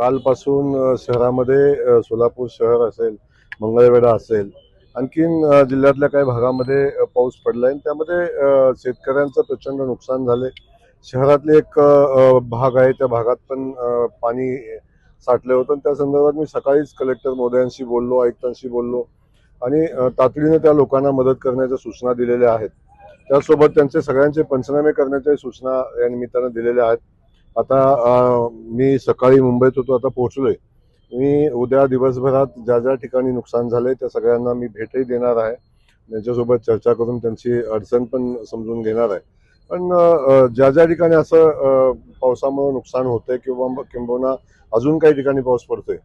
कालपासून शहरामध्ये सोलापूर शहर असेल मंगळवेढा असेल आणखीन जिल्ह्यातल्या काही भागामध्ये पाऊस पडला आणि त्यामध्ये शेतकऱ्यांचं प्रचंड नुकसान झाले. शहरातले एक भाग आहे त्या भागात पण पाणी साठलं होतं. आणि त्या संदर्भात मी सकाळीच कलेक्टर मोदयांशी बोललो आयुक्तांशी बोललो. आणि तातडीने त्या लोकांना मदत करण्याच्या सूचना दिलेल्या आहेत. त्यासोबत त्यांचे सगळ्यांचे पंचनामे करण्याच्या सूचना या निमित्तानं दिलेल्या आहेत. आता मी सकाळी मुंबईत होतो आता पोहोचलोय. मी उद्या दिवसभरात ज्या ज्या ठिकाणी नुकसान झालंय त्या सगळ्यांना मी भेटही देणार आहे. त्यांच्यासोबत चर्चा करून त्यांची अडचण पण समजून घेणार आहे. पण ज्या ज्या ठिकाणी असं पावसामुळे नुकसान होतंय किंवा किंबहुना अजून काही ठिकाणी पाऊस पडतोय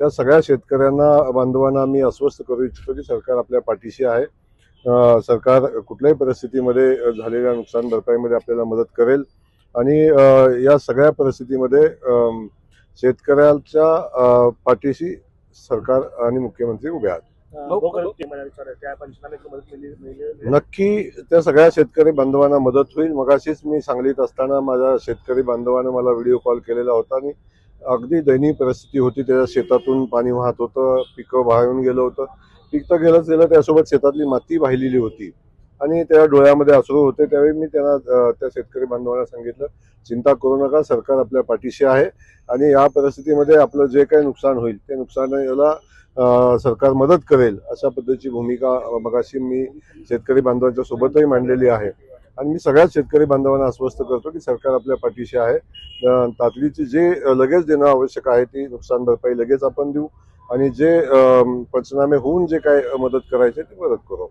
त्या सगळ्या शेतकऱ्यांना बांधवांना मी अस्वस्थ करू इच्छितो की सरकार आपल्या पाठीशी आहे. सरकार कुठल्याही परिस्थितीमध्ये झालेल्या नुकसान भरपाईमध्ये आपल्याला मदत करेल. आणि या सगळ्या परिस्थितीमध्ये शेतकऱ्यांच्या पाठीशी सरकार आणि मुख्यमंत्री उभे आहेत. नक्की त्या सगळ्या शेतकरी बांधवांना मदत होईल. मगाशीच मी सांगलीत असताना माझ्या शेतकरी बांधवानं मला व्हिडिओ कॉल केलेला होता आणि अगदी दयनीय परिस्थिती होती. त्याच्या शेतातून पाणी वाहत होतं पिकं वाहून गेलं होतं. पीक तर गेलंच गेलं त्यासोबत शेतातली माती वाहिलेली होती. आणि त्या डोळ्यामध्ये असू होते त्यावेळी मी त्यांना त्या शेतकरी बांधवांना सांगितलं चिंता करू नका सरकार आपल्या पाठीशी आहे आणि या परिस्थितीमध्ये आपलं जे काही नुकसान होईल ते नुकसानाला सरकार मदत करेल अशा पद्धतीची भूमिका मगाशी मी शेतकरी बांधवांच्या सोबतही मांडलेली आहे. आणि मी सगळ्याच शेतकरी बांधवांना आश्वस्त करतो की सरकार आपल्या पाठीशी आहे. अं, तातडीची जे लगेच देणं आवश्यक आहे ती नुकसान भरपाई लगेच आपण देऊ आणि जे पंचनामे होऊन जे काय मदत करायचे ते मदत करू.